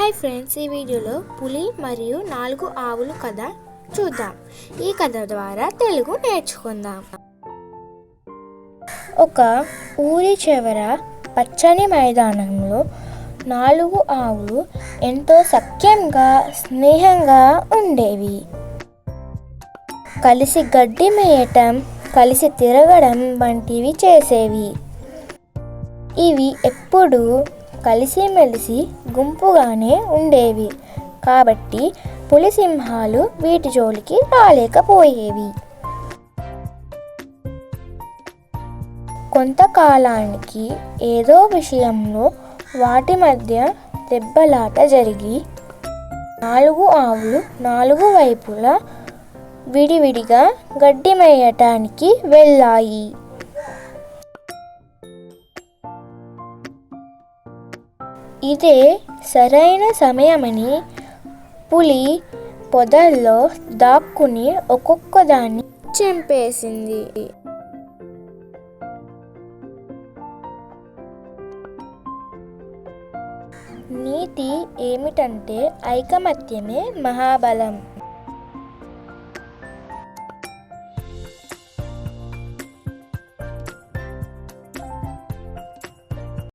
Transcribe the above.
Hi friends ఈ వీడియోలో పులి మరియు నాలుగు ఆవులు కథ చూద్దాం. ఈ కథ ద్వారా తెలుగు నేర్చుకుందాం. ఒక ఊరి చివర పచ్చని మైదానంలో నాలుగు ఆవులు ఎంతో సఖ్యంగా స్నేహంగా ఉండేవి. కలిసి గడ్డి మేయటం కలిసి తిరగడం వంటివి చేసేవి. ఇవి ఎప్పుడూ కలిసిమెలిసి గుంపుగానే ఉండేవి. కాబట్టి పులిసింహాలు వీటి జోలికి రాలేకపోయేవి. కొంతకాలానికి ఏదో విషయంలో వాటి మధ్య దెబ్బలాట జరిగి నాలుగు ఆవులు నాలుగు వైపులా విడివిడిగా గడ్డి మేయటానికి వెళ్ళాయి. ఇదే సరైన సమయమని పులి పొదల్లో దాక్కుని ఒక్కొక్కదాన్ని చంపేసింది. నీతి ఏమిటంటే ఐకమత్యమే మహాబలం.